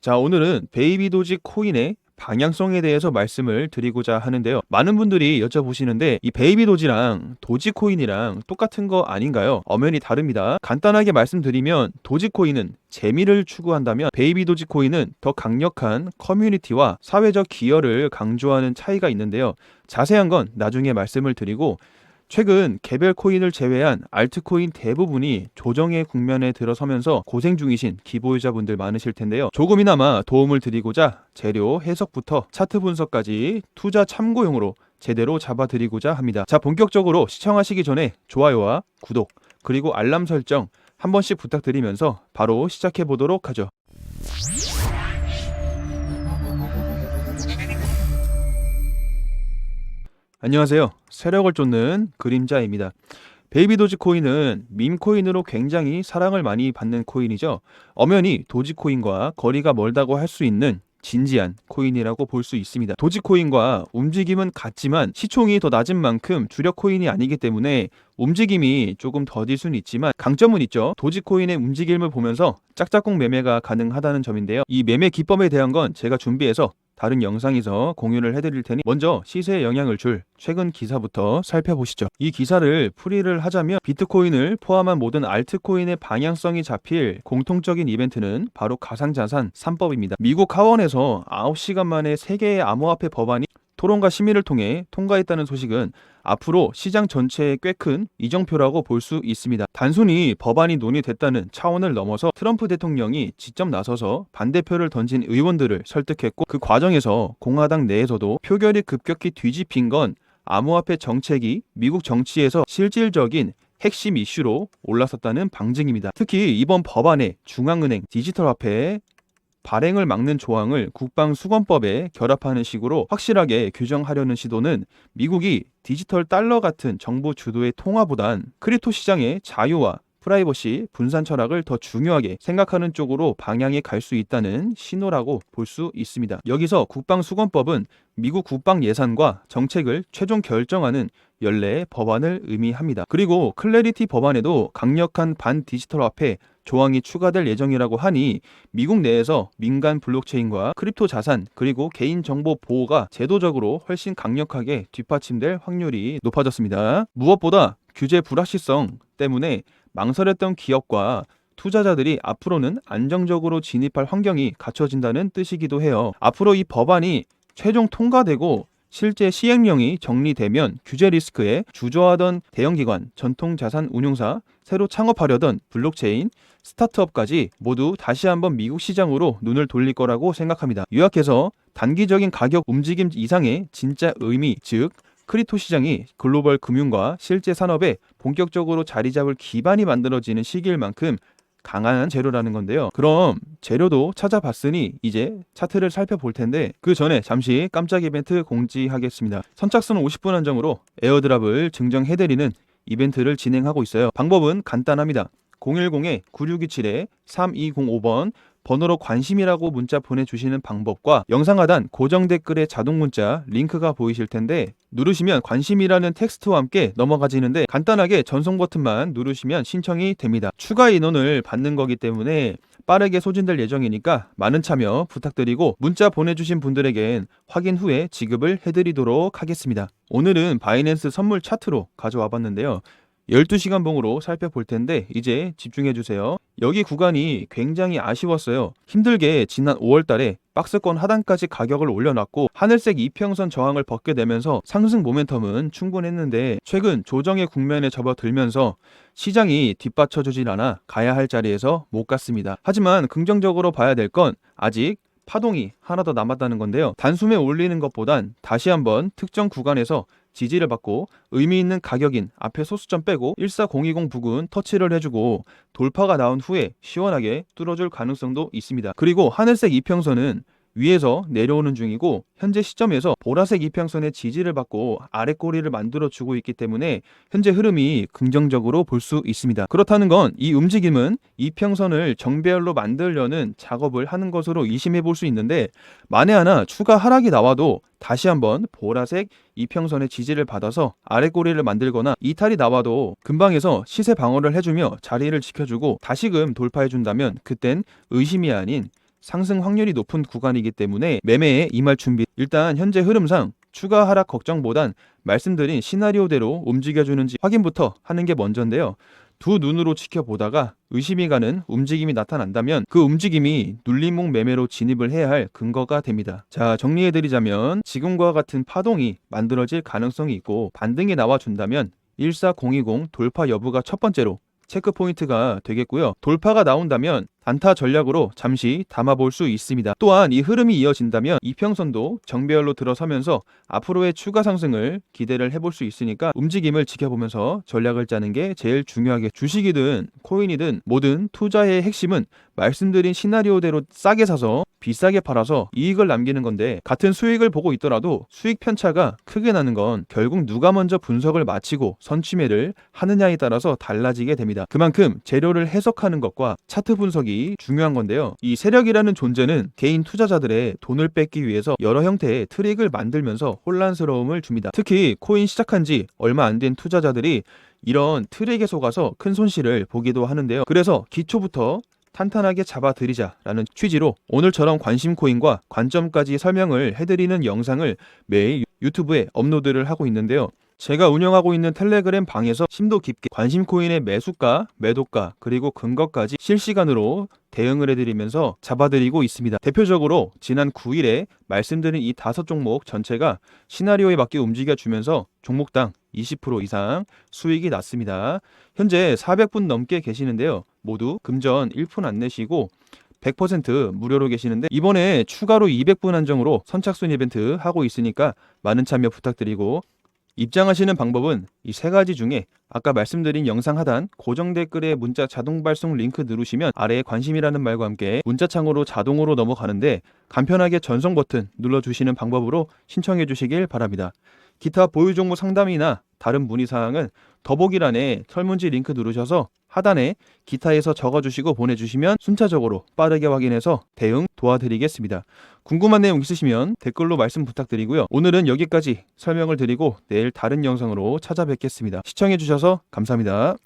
자, 오늘은 베이비 도지 코인의 방향성에 대해서 말씀을 드리고자 하는데요. 많은 분들이 여쭤보시는데 이 베이비 도지랑 도지 코인이랑 똑같은 거 아닌가요? 엄연히 다릅니다. 간단하게 말씀드리면 도지 코인은 재미를 추구한다면 베이비 도지 코인은 더 강력한 커뮤니티와 사회적 기여를 강조하는 차이가 있는데요. 자세한 건 나중에 말씀을 드리고 최근 개별 코인을 제외한 알트코인 대부분이 조정의 국면에 들어서면서 고생 중이신 기보유자분들 많으실 텐데요. 조금이나마 도움을 드리고자 재료 해석부터 차트 분석까지 투자 참고용으로 제대로 잡아드리고자 합니다. 자, 본격적으로 시청하시기 전에 좋아요와 구독, 그리고 알람 설정 한 번씩 부탁드리면서 바로 시작해 보도록 하죠. 안녕하세요. 세력을 쫓는 그림자입니다. 베이비 도지 코인은 밈 코인으로 굉장히 사랑을 많이 받는 코인이죠. 엄연히 도지 코인과 거리가 멀다고 할 수 있는 진지한 코인이라고 볼 수 있습니다. 도지 코인과 움직임은 같지만 시총이 더 낮은 만큼 주력 코인이 아니기 때문에 움직임이 조금 더딜 수는 있지만 강점은 있죠. 도지 코인의 움직임을 보면서 짝짝꿍 매매가 가능하다는 점인데요. 이 매매 기법에 대한 건 제가 준비해서 다른 영상에서 공유를 해드릴 테니 먼저 시세에 영향을 줄 최근 기사부터 살펴보시죠. 이 기사를 풀이를 하자면 비트코인을 포함한 모든 알트코인의 방향성이 잡힐 공통적인 이벤트는 바로 가상자산 3법입니다. 미국 하원에서 9시간 만에 3개의 암호화폐 법안이 토론과 심의를 통해 통과했다는 소식은 앞으로 시장 전체에 꽤 큰 이정표라고 볼 수 있습니다. 단순히 법안이 논의됐다는 차원을 넘어서 트럼프 대통령이 직접 나서서 반대표를 던진 의원들을 설득했고 그 과정에서 공화당 내에서도 표결이 급격히 뒤집힌 건 암호화폐 정책이 미국 정치에서 실질적인 핵심 이슈로 올라섰다는 방증입니다. 특히 이번 법안에 중앙은행 디지털 화폐 발행을 막는 조항을 국방수권법에 결합하는 식으로 확실하게 규정하려는 시도는 미국이 디지털 달러 같은 정부 주도의 통화보단 크립토 시장의 자유와 프라이버시 분산 철학을 더 중요하게 생각하는 쪽으로 방향이 갈 수 있다는 신호라고 볼 수 있습니다. 여기서 국방수권법은 미국 국방 예산과 정책을 최종 결정하는 연례의 법안을 의미합니다. 그리고 클래리티 법안에도 강력한 반 디지털 화폐 조항이 추가될 예정이라고 하니 미국 내에서 민간 블록체인과 크립토 자산 그리고 개인 정보 보호가 제도적으로 훨씬 강력하게 뒷받침될 확률이 높아졌습니다. 무엇보다 규제 불확실성 때문에 망설였던 기업과 투자자들이 앞으로는 안정적으로 진입할 환경이 갖춰진다는 뜻이기도 해요. 앞으로 이 법안이 최종 통과되고 실제 시행령이 정리되면 규제 리스크에 주저하던 대형기관, 전통자산 운용사, 새로 창업하려던 블록체인, 스타트업까지 모두 다시 한번 미국 시장으로 눈을 돌릴 거라고 생각합니다. 요약해서 단기적인 가격 움직임 이상의 진짜 의미, 즉 크립토 시장이 글로벌 금융과 실제 산업에 본격적으로 자리 잡을 기반이 만들어지는 시기일 만큼 강한 재료라는 건데요. 그럼 재료도 찾아봤으니 이제 차트를 살펴볼 텐데 그 전에 잠시 깜짝 이벤트 공지하겠습니다. 선착순 50분 한정으로 에어드랍을 증정해드리는 이벤트를 진행하고 있어요. 방법은 간단합니다. 010-9627-3205번 번호로 관심이라고 문자 보내주시는 방법과 영상 하단 고정 댓글에 자동 문자 링크가 보이실 텐데 누르시면 관심이라는 텍스트와 함께 넘어가지는데 간단하게 전송 버튼만 누르시면 신청이 됩니다. 추가 인원을 받는 거기 때문에 빠르게 소진될 예정이니까 많은 참여 부탁드리고 문자 보내주신 분들에겐 확인 후에 지급을 해드리도록 하겠습니다. 오늘은 바이낸스 선물 차트로 가져와 봤는데요. 12시간 봉으로 살펴볼 텐데 이제 집중해 주세요. 여기 구간이 굉장히 아쉬웠어요. 힘들게 지난 5월 달에 박스권 하단까지 가격을 올려놨고 하늘색 이평선 저항을 벗게 되면서 상승 모멘텀은 충분했는데 최근 조정의 국면에 접어들면서 시장이 뒷받쳐주질 않아 가야 할 자리에서 못 갔습니다. 하지만 긍정적으로 봐야 될 건 아직 파동이 하나 더 남았다는 건데요. 단숨에 올리는 것보단 다시 한번 특정 구간에서 지지를 받고 의미 있는 가격인 앞에 소수점 빼고 14020 부근 터치를 해주고 돌파가 나온 후에 시원하게 뚫어줄 가능성도 있습니다. 그리고 하늘색 이평선은 위에서 내려오는 중이고 현재 시점에서 보라색 이평선의 지지를 받고 아래 꼬리를 만들어 주고 있기 때문에 현재 흐름이 긍정적으로 볼 수 있습니다. 그렇다는 건 이 움직임은 이평선을 정배열로 만들려는 작업을 하는 것으로 의심해 볼 수 있는데 만에 하나 추가 하락이 나와도 다시 한번 보라색 이평선의 지지를 받아서 아래 꼬리를 만들거나 이탈이 나와도 근방에서 시세 방어를 해주며 자리를 지켜주고 다시금 돌파해 준다면 그땐 의심이 아닌 상승 확률이 높은 구간이기 때문에 매매에 임할 준비. 일단 현재 흐름상 추가 하락 걱정보단 말씀드린 시나리오대로 움직여주는지 확인부터 하는 게 먼저인데요. 두 눈으로 지켜보다가 의심이 가는 움직임이 나타난다면 그 움직임이 눌림목 매매로 진입을 해야 할 근거가 됩니다. 자, 정리해드리자면 지금과 같은 파동이 만들어질 가능성이 있고 반등이 나와준다면 14020 돌파 여부가 첫 번째로 체크 포인트가 되겠고요. 돌파가 나온다면 단타 전략으로 잠시 담아볼 수 있습니다. 또한 이 흐름이 이어진다면 이평선도 정배열로 들어서면서 앞으로의 추가 상승을 기대를 해볼 수 있으니까 움직임을 지켜보면서 전략을 짜는 게 제일 중요하게 주식이든 코인이든 모든 투자의 핵심은 말씀드린 시나리오대로 싸게 사서 비싸게 팔아서 이익을 남기는 건데 같은 수익을 보고 있더라도 수익 편차가 크게 나는 건 결국 누가 먼저 분석을 마치고 선취매를 하느냐에 따라서 달라지게 됩니다. 그만큼 재료를 해석하는 것과 차트 분석 이 중요한 건데요. 이 세력이라는 존재는 개인 투자자들의 돈을 뺏기 위해서 여러 형태의 트릭을 만들면서 혼란스러움을 줍니다. 특히 코인 시작한 지 얼마 안 된 투자자들이 이런 트릭에 속아서 큰 손실을 보기도 하는데요. 그래서 기초부터 탄탄하게 잡아드리자라는 취지로 오늘처럼 관심 코인과 관점까지 설명을 해드리는 영상을 매일 유튜브에 업로드를 하고 있는데요. 제가 운영하고 있는 텔레그램 방에서 심도 깊게 관심 코인의 매수가, 매도가, 그리고 근거까지 실시간으로 대응을 해드리면서 잡아드리고 있습니다. 대표적으로 지난 9일에 말씀드린 이 다섯 종목 전체가 시나리오에 맞게 움직여주면서 종목당 20% 이상 수익이 났습니다. 현재 400분 넘게 계시는데요. 모두 금전 1푼 안 내시고 100% 무료로 계시는데 이번에 추가로 200분 한정으로 선착순 이벤트 하고 있으니까 많은 참여 부탁드리고 입장하시는 방법은 이 세 가지 중에 아까 말씀드린 영상 하단 고정 댓글에 문자 자동 발송 링크 누르시면 아래에 관심이라는 말과 함께 문자창으로 자동으로 넘어가는데 간편하게 전송 버튼 눌러주시는 방법으로 신청해 주시길 바랍니다. 기타 보유 종목 상담이나 다른 문의 사항은 더보기란에 설문지 링크 누르셔서 하단에 기타에서 적어주시고 보내주시면 순차적으로 빠르게 확인해서 대응 도와드리겠습니다. 궁금한 내용 있으시면 댓글로 말씀 부탁드리고요. 오늘은 여기까지 설명을 드리고 내일 다른 영상으로 찾아뵙겠습니다. 시청해주셔서 감사합니다.